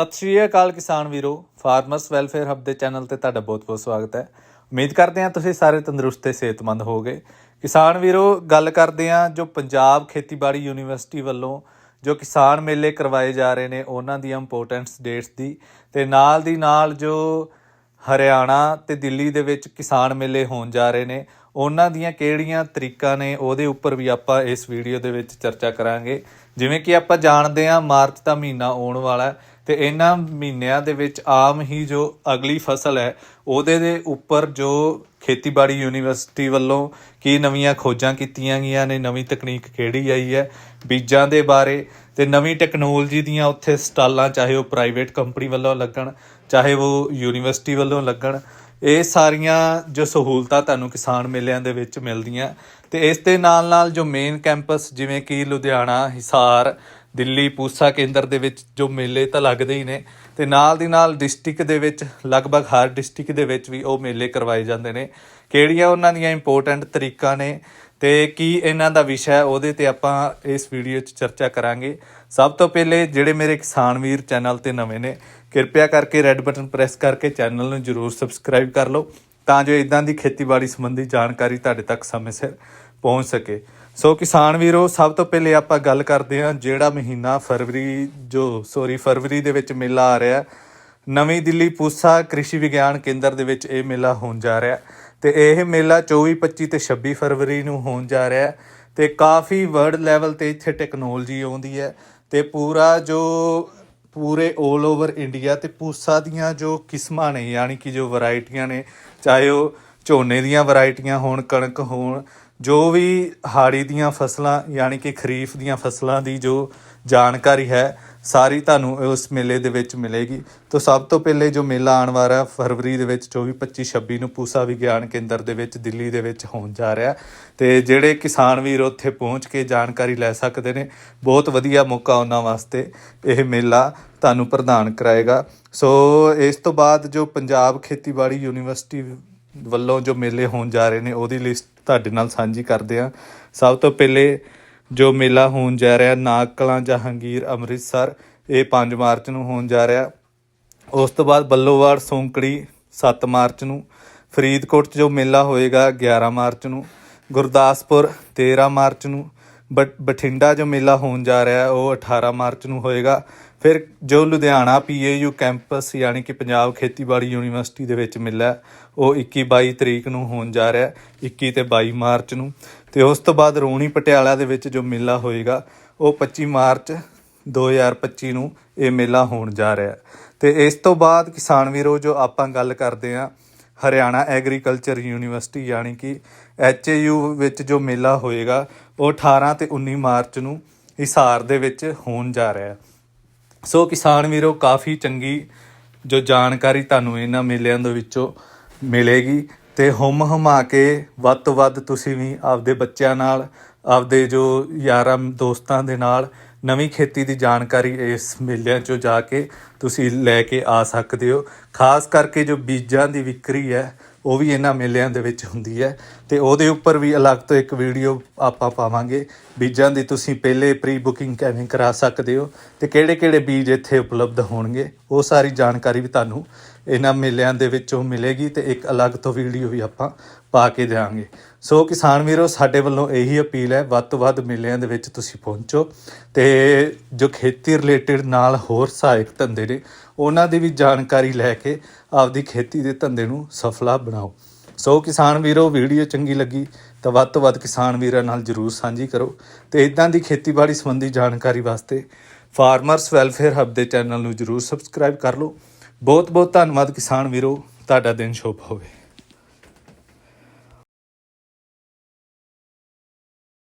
ਸਤਿ ਸ਼੍ਰੀ ਅਕਾਲ ਕਿਸਾਨ ਵੀਰੋ, ਫਾਰਮਰਸ ਵੈਲਫੇਅਰ ਹੱਬ ਦੇ ਚੈਨਲ ਤੇ ਤੁਹਾਡਾ ਬਹੁਤ-ਬਹੁਤ ਸਵਾਗਤ ਹੈ। ਉਮੀਦ ਕਰਦੇ ਹਾਂ ਤੁਸੀਂ ਸਾਰੇ ਤੰਦਰੁਸਤ ਤੇ ਸਿਹਤਮੰਦ ਹੋਵੋਗੇ। ਕਿਸਾਨ ਵੀਰੋ, ਗੱਲ ਕਰਦੇ ਹਾਂ ਜੋ ਪੰਜਾਬ ਖੇਤੀਬਾੜੀ ਯੂਨੀਵਰਸਿਟੀ ਵੱਲੋਂ ਜੋ ਕਿਸਾਨ ਮੇਲੇ ਕਰਵਾਏ ਜਾ ਰਹੇ ਨੇ, ਉਹਨਾਂ ਦੀਆਂ ਇੰਪੋਰਟੈਂਟਸ ਡੇਟਸ ਦੀ ਤੇ ਨਾਲ ਦੀ ਨਾਲ ਜੋ ਹਰਿਆਣਾ ਤੇ ਦਿੱਲੀ ਦੇ ਵਿੱਚ ਕਿਸਾਨ ਮੇਲੇ ਹੋਣ ਜਾ ਰਹੇ ਨੇ, ਉਹਨਾਂ ਦੀਆਂ ਕਿਹੜੀਆਂ ਤਰੀਕਾਂ ਨੇ, ਉਹਦੇ ਉੱਪਰ ਵੀ ਆਪਾਂ ਇਸ ਵੀਡੀਓ ਦੇ ਵਿੱਚ ਚਰਚਾ ਕਰਾਂਗੇ। ਜਿਵੇਂ ਕਿ ਆਪਾਂ ਜਾਣਦੇ ਹਾਂ, ਮਾਰਚ ਦਾ ਮਹੀਨਾ ਆਉਣ ਵਾਲਾ ਹੈ ਤੇ ਇਹਨਾਂ ਮਹੀਨਿਆਂ ਦੇ ਵਿੱਚ ਆਮ ਹੀ ਜੋ ਅਗਲੀ ਫਸਲ ਹੈ, ਉਹਦੇ ਦੇ ਉੱਪਰ ਜੋ ਖੇਤੀਬਾੜੀ ਯੂਨੀਵਰਸਿਟੀ ਵੱਲੋਂ ਕੀ ਨਵੀਆਂ ਖੋਜਾਂ ਕੀਤੀਆਂ ਗਈਆਂ ਨੇ, ਨਵੀਂ ਤਕਨੀਕ ਕਿਹੜੀ ਆਈ ਹੈ, ਬੀਜਾਂ ਦੇ ਬਾਰੇ ਤੇ ਨਵੀਂ ਟੈਕਨੋਲੋਜੀ ਦੀਆਂ ਉੱਥੇ ਸਟਾਲਾਂ, ਚਾਹੇ ਉਹ ਪ੍ਰਾਈਵੇਟ ਕੰਪਨੀ ਵੱਲੋਂ ਲੱਗਣ, ਚਾਹੇ ਉਹ ਯੂਨੀਵਰਸਿਟੀ ਵੱਲੋਂ ਲੱਗਣ, ਇਹ ਸਾਰੀਆਂ ਜੋ ਸਹੂਲਤਾਂ ਤੁਹਾਨੂੰ ਕਿਸਾਨ ਮੇਲਿਆਂ ਦੇ ਵਿੱਚ ਮਿਲਦੀਆਂ। ਤੇ ਇਸ ਦੇ ਨਾਲ ਨਾਲ ਜੋ ਮੇਨ ਕੈਂਪਸ ਜਿਵੇਂ ਕਿ ਲੁਧਿਆਣਾ, ਹਿਸਾਰ ਦਿੱਲੀ ਪੂਸਾ ਕੇਂਦਰ ਦੇ ਵਿੱਚ ਜੋ ਮੇਲੇ ਤਾਂ ਲੱਗਦੇ ਹੀ ਨੇ, ਤੇ ਨਾਲ ਦੀ ਨਾਲ ਡਿਸਟ੍ਰਿਕਟ ਦੇ ਵਿੱਚ, ਲਗਭਗ ਹਰ ਡਿਸਟ੍ਰਿਕਟ ਦੇ ਵਿੱਚ ਵੀ ਉਹ ਮੇਲੇ ਕਰਵਾਏ ਜਾਂਦੇ ਨੇ। ਕਿਹੜੀਆਂ ਉਹਨਾਂ ਦੀਆਂ ਇੰਪੋਰਟੈਂਟ ਤਰੀਕਾਂ ਨੇ ਤੇ ਕੀ ਇਹਨਾਂ ਦਾ ਵਿਸ਼ਾ ਹੈ ਉਹਦੇ ਤੇ ਆਪਾਂ ਇਸ ਵੀਡੀਓ 'ਚ ਚਰਚਾ ਕਰਾਂਗੇ। ਸਭ ਤੋਂ ਪਹਿਲੇ ਜਿਹੜੇ ਮੇਰੇ ਕਿਸਾਨ ਵੀਰ ਚੈਨਲ ਤੇ ਨਵੇਂ ਨੇ ਕਿਰਪਿਆ ਕਰਕੇ ਰੈੱਡ ਬਟਨ ਪ੍ਰੈਸ ਕਰਕੇ ਚੈਨਲ ਨੂੰ ਜਰੂਰ ਸਬਸਕ੍ਰਾਈਬ ਕਰ ਲਓ, ਤਾਂ ਜੋ ਇਦਾਂ ਦੀ ਖੇਤੀਬਾੜੀ ਸੰਬੰਧੀ ਜਾਣਕਾਰੀ ਤੁਹਾਡੇ ਤੱਕ ਸਮੇਂ ਸਿਰ ਪਹੁੰਚ ਸਕੇ। ਸੋ ਕਿਸਾਨ ਵੀਰੋ, ਸਭ ਤੋਂ ਪਹਿਲੇ ਆਪਾਂ ਗੱਲ ਕਰਦੇ ਹਾਂ ਜਿਹੜਾ ਮਹੀਨਾ ਫਰਵਰੀ ਜੋ ਸੋਰੀ ਫਰਵਰੀ ਦੇ ਵਿੱਚ ਮੇਲਾ ਆ ਰਿਹਾ ਨਵੀਂ ਦਿੱਲੀ ਪੂਸਾ ਕ੍ਰਿਸ਼ੀ ਵਿਗਿਆਨ ਕੇਂਦਰ ਦੇ ਵਿੱਚ ਇਹ ਮੇਲਾ ਹੋਣ ਜਾ ਰਿਹਾ ਤੇ ਇਹ ਮੇਲਾ 24 25 ਤੇ 26 ਫਰਵਰੀ ਨੂੰ ਹੋਣ ਜਾ ਰਿਹਾ ਤੇ ਕਾਫੀ ਵਰਲਡ ਲੈਵਲ ਤੇ ਇੱਥੇ ਟੈਕਨੋਲੋਜੀ ਆਉਂਦੀ ਹੈ ਤੇ ਪੂਰਾ ਜੋ, ਪੂਰੇ 올 ਓਵਰ ਇੰਡੀਆ ਤੇ ਪੂਸਾ ਦੀਆਂ ਜੋ ਕਿਸਮਾਂ ਨੇ, ਯਾਨੀ ਕਿ ਜੋ ਵੈਰਾਈਟੀਆਂ ਨੇ, ਚਾਹੇ ਉਹ ਝੋਨੇ ਦੀਆਂ ਵੈਰਾਈਟੀਆਂ ਹੋਣ, ਕਣਕ ਹੋਣ ਜੋ ਵੀ ਹਾੜੀ ਦੀਆਂ ਫਸਲਾਂ, ਯਾਨੀ ਕਿ ਖਰੀਫ ਦੀਆਂ ਫਸਲਾਂ ਦੀ ਜੋ ਜਾਣਕਾਰੀ ਹੈ, ਸਾਰੀ ਤੁਹਾਨੂੰ ਉਸ ਮੇਲੇ ਦੇ ਵਿੱਚ ਮਿਲੇਗੀ। ਤੋਂ ਸਭ ਤੋਂ ਪਹਿਲੇ ਜੋ ਮੇਲਾ ਆਉਣ ਵਾਲਾ ਫਰਵਰੀ ਦੇ ਵਿੱਚ 24 25 26 ਨੂੰ ਪੂਸਾ ਵਿਗਿਆਨ ਕੇਂਦਰ ਦੇ ਵਿੱਚ ਦਿੱਲੀ ਦੇ ਵਿੱਚ ਹੋਣ ਜਾ ਰਿਹਾ ਤੇ ਜਿਹੜੇ ਕਿਸਾਨ ਵੀਰ ਉੱਥੇ ਪਹੁੰਚ ਕੇ ਜਾਣਕਾਰੀ ਲੈ ਸਕਦੇ ਨੇ, ਬਹੁਤ ਵਧੀਆ ਮੌਕਾ ਉਹਨਾਂ ਵਾਸਤੇ ਇਹ ਮੇਲਾ ਤੁਹਾਨੂੰ ਪ੍ਰਦਾਨ ਕਰਾਏਗਾ। ਸੋ ਇਸ ਤੋਂ ਬਾਅਦ ਜੋ ਪੰਜਾਬ ਖੇਤੀਬਾੜੀ ਯੂਨੀਵਰਸਿਟੀ ਵੱਲੋਂ ਜੋ ਮੇਲੇ ਹੋਣ ਜਾ ਰਹੇ ਨੇ, ਉਹਦੀ ਲਿਸਟ ਤੁਹਾਡੇ ਨਾਲ ਸਾਂਝੀ ਕਰਦੇ ਹਾਂ। ਸਭ ਤੋਂ ਪਹਿਲੇ ਜੋ ਮੇਲਾ ਹੋਣ ਜਾ ਰਿਹਾ ਨਾਗ ਕਲਾਂ ਜਹਾਂਗੀਰ ਅੰਮ੍ਰਿਤਸਰ, ਇਹ 5 ਮਾਰਚ ਨੂੰ ਹੋਣ ਜਾ ਰਿਹਾ। ਉਸ ਤੋਂ ਬਾਅਦ ਬੱਲੋਵਾੜ, ਸੌਂਕੜੀ 7 ਮਾਰਚ ਨੂੰ। ਫਰੀਦਕੋਟ 'ਚ ਜੋ ਮੇਲਾ ਹੋਏਗਾ 11 ਮਾਰਚ ਨੂੰ। ਗੁਰਦਾਸਪੁਰ 13 ਮਾਰਚ ਨੂੰ। ਬਠਿੰਡਾ ਜੋ ਮੇਲਾ ਹੋਣ ਜਾ ਰਿਹਾ ਹੈ, ਉਹ 18 ਮਾਰਚ ਨੂੰ ਹੋਏਗਾ ਫਿਰ ਜੋ ਲੁਧਿਆਣਾ ਪੀਏਯੂ ਕੈਂਪਸ ਯਾਨੀ ਕਿ ਪੰਜਾਬ ਖੇਤੀਬਾੜੀ ਯੂਨੀਵਰਸਿਟੀ ਦੇ ਵਿੱਚ ਮੇਲਾ ਉਹ 21 22 ਤਰੀਕ ਨੂੰ ਹੋਣ ਜਾ ਰਿਹਾ ਹੈ, 21 ਤੇ 22 ਮਾਰਚ ਨੂੰ ਤੇ ਉਸ ਤੋਂ ਬਾਅਦ ਰੋਣੀ ਪਟਿਆਲਾ ਦੇ ਵਿੱਚ ਜੋ ਮੇਲਾ ਹੋਏਗਾ ਉਹ 25 ਮਾਰਚ 2025 ਨੂੰ ਇਹ ਮੇਲਾ ਹੋਣ ਜਾ ਰਿਹਾ ਹੈ। ਤੇ ਇਸ ਤੋਂ ਬਾਅਦ ਕਿਸਾਨ ਵੀਰੋ ਜੋ ਆਪਾਂ ਗੱਲ ਕਰਦੇ ਹਾਂ ਹਰਿਆਣਾ ਐਗਰੀਕਲਚਰ ਯੂਨੀਵਰਸਿਟੀ ਯਾਨੀ ਕਿ ਐਚਏਯੂ ਵਿੱਚ ਜੋ ਮੇਲਾ ਹੋਏਗਾ, ਉਹ 18 ਤੇ 19 ਮਾਰਚ ਨੂੰ ਹਿਸਾਰ ਦੇ ਵਿੱਚ ਹੋਣ ਜਾ ਰਿਹਾ ਹੈ। ਸੋ ਕਿਸਾਨ ਵੀਰੋ, ਕਾਫੀ ਚੰਗੀ ਜੋ ਜਾਣਕਾਰੀ ਤੁਹਾਨੂੰ ਇਹਨਾਂ ਮੇਲਿਆਂ ਦੇ ਵਿੱਚੋਂ ਮਿਲੇਗੀ ਤੇ ਹੁਮ ਹਮਾ ਕੇ ਵੱਧ ਤੋਂ ਵੱਧ ਤੁਸੀਂ ਵੀ ਆਪਦੇ ਬੱਚਿਆਂ ਨਾਲ, ਆਪਦੇ ਜੋ ਯਾਰਾਂ ਦੋਸਤਾਂ ਦੇ ਨਾਲ ਨਵੀਂ ਖੇਤੀ ਦੀ ਜਾਣਕਾਰੀ ਇਸ ਮੇਲਿਆਂ 'ਚੋਂ ਜਾ ਕੇ ਤੁਸੀਂ ਲੈ ਕੇ ਆ ਸਕਦੇ ਹੋ। ਖਾਸ ਕਰਕੇ ਜੋ ਬੀਜਾਂ ਦੀ ਵਿਕਰੀ ਹੈ, ਉਹ ਵੀ ਇਹਨਾਂ ਮੇਲਿਆਂ ਦੇ ਵਿੱਚ ਹੁੰਦੀ ਹੈ ਤੇ ਉਹਦੇ ਉੱਪਰ ਵੀ ਅਲੱਗ ਤੋਂ ਇੱਕ ਵੀਡੀਓ ਆਪਾਂ ਪਾਵਾਂਗੇ। ਬੀਜਾਂ ਦੀ ਤੁਸੀਂ ਪਹਿਲੇ ਪ੍ਰੀ ਬੁਕਿੰਗ ਕਿਵੇਂ ਕਰਾ ਸਕਦੇ ਹੋ ਤੇ ਕਿਹੜੇ-ਕਿਹੜੇ ਬੀਜ ਇੱਥੇ ਉਪਲਬਧ ਹੋਣਗੇ, ਉਹ ਸਾਰੀ ਜਾਣਕਾਰੀ ਵੀ ਤੁਹਾਨੂੰ ਇਹਨਾਂ ਮੇਲਿਆਂ ਦੇ ਵਿੱਚੋਂ ਮਿਲੇਗੀ ਤੇ ਇੱਕ ਅਲੱਗ ਤੋਂ ਵੀਡੀਓ ਵੀ ਆਪਾਂ ਪਾ ਕੇ ਦੇਵਾਂਗੇ ਸੋ ਕਿਸਾਨ ਵੀਰੋ, ਸਾਡੇ ਵੱਲੋਂ ਇਹੀ ਅਪੀਲ ਹੈ, ਵੱਧ ਤੋਂ ਵੱਧ ਮੇਲਿਆਂ ਦੇ ਵਿੱਚ ਤੁਸੀਂ ਪਹੁੰਚੋ ਤੇ ਜੋ ਖੇਤੀ ਰਿਲੇਟਡ ਨਾਲ ਹੋਰ ਸਹਾਇਕ ਧੰਦੇ ਨੇ, ਉਹਨਾਂ ਦੀ ਵੀ ਜਾਣਕਾਰੀ ਲੈ ਕੇ ਆਪਦੀ ਖੇਤੀ ਦੇ ਧੰਦੇ ਨੂੰ ਸਫਲਾ ਬਣਾਓ। ਸੋ ਕਿਸਾਨ ਵੀਰੋ, ਵੀਡੀਓ ਚੰਗੀ ਲੱਗੀ ਤਾਂ ਵੱਧ ਤੋਂ ਵੱਧ ਕਿਸਾਨ ਵੀਰਾਂ ਨਾਲ ਜਰੂਰ ਸਾਂਝੀ ਕਰੋ ਤੇ ਇਦਾਂ ਦੀ ਖੇਤੀਬਾੜੀ ਸੰਬੰਧੀ ਜਾਣਕਾਰੀ ਵਾਸਤੇ ਫਾਰਮਰਸ ਵੈਲਫੇਅਰ ਹੱਬ ਦੇ ਚੈਨਲ ਨੂੰ ਜਰੂਰ ਸਬਸਕ੍ਰਾਈਬ ਕਰ ਲਓ। ਬਹੁਤ ਬਹੁਤ ਧੰਨਵਾਦ ਕਿਸਾਨ ਵੀਰੋ, ਤੁਹਾਡਾ ਦਿਨ ਸ਼ੁਭ ਹੋਵੇ।